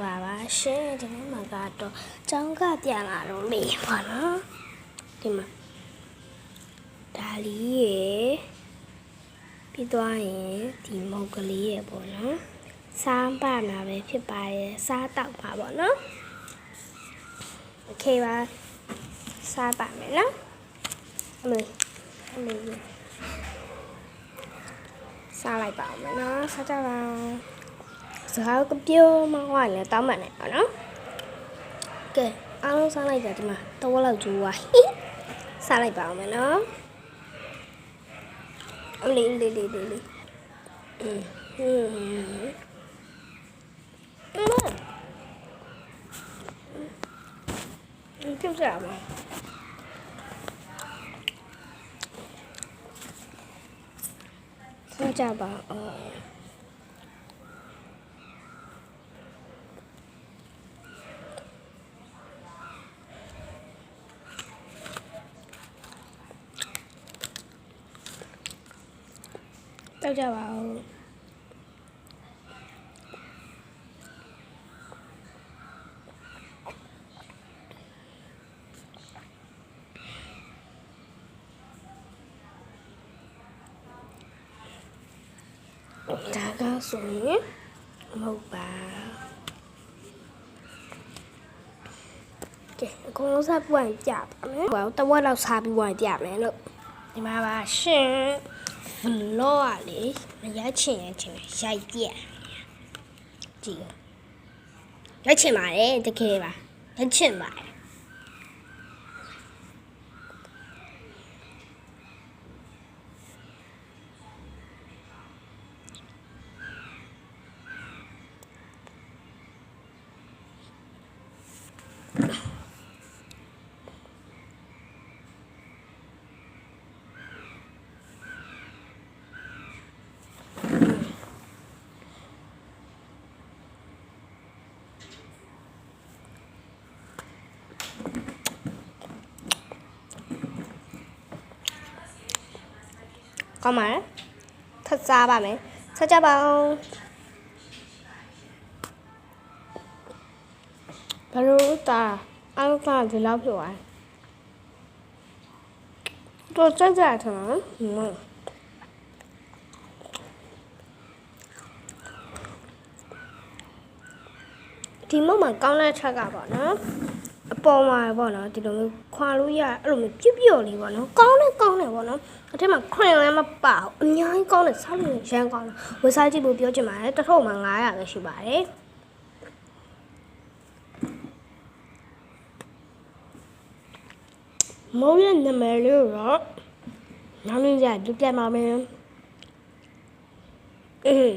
ပါပါရှင်ဒီနေ့မှာကတော့ကျောင်းကပြန်လာတော့မေးပါနော်ဒီမှာဒါလီရယ်ပြီးသွားရင်ဒီမုတ်ကလေးရယ်ပေါ့နော်စားပါမှာပဲဖြစ်ပါရဲ့စားတောက်ပါပေါ့နော်โอเคပါစားပါမယ်နော်အမေအမေစားလိုက်ပါဦးမယ်နော်စားကြပါဦး စကားကပြောမှဟောရလဲတောင်းပန်နေပါနော်ကဲအားလုံးစားလိုက်ကြဒီမှာတဝက်လောက်ကျိုးသွားစားလိုက်ပါအောင်မယ်နော်အလေးလေးလေးလေးလေးအင်းဟင်းပြုတ်ကြပါဆောကြပါအောင် တောက်ကြပါဦးဒါကဆိုရင်မဟုတ်ပါကဲအကုန်လုံးစားပွင့်ကြပါမ ယ်ဘာတဝက်လောက်စားပြီးပွင့်ကြမယ်လို့ဒီမှာပါရှင်ဘလော့อ่ะလေမရိုက်ချင်ရချင်ရိုက်ပြက်ကြည့်ရိုက်ချင်ပါတယ်တကယ်ပါရိုက်ချင်ပါတယ်ကော င်းပါတယ်ထပ်စားပါမယ်ဆက်ကြပါအောင်ဘယ်လိုတာအောက်ကဒီလောက်ဖြစ်သွားတော့ကြကြထမနော်ဒီမုံမှာကောင်းတဲ့ချက်ကပေါ့နော်အပေါ်မှာပေါ့နော်ဒီလိုမျိုးခွာလို့ရအဲ့လိုမျိုးပြပြလေးပေါ့နော်ကောင်းတယ်ကောင်းတယ်ပေါ့နော် အထက်မှာခရင်လည်းမပါဘူးအများကြီးကောင်းတယ်စားလို့ရမ်းကောင်းတယ်ဝယ်စားကြည့်ဖို့ပြောချင်ပါတယ်တစ်ထုပ်မှာ900ပဲရှိပါတယ်မုံရဲ့နာမည်လေးတော့နာမည်ကြဒုပြတ်ပါမယ်အေး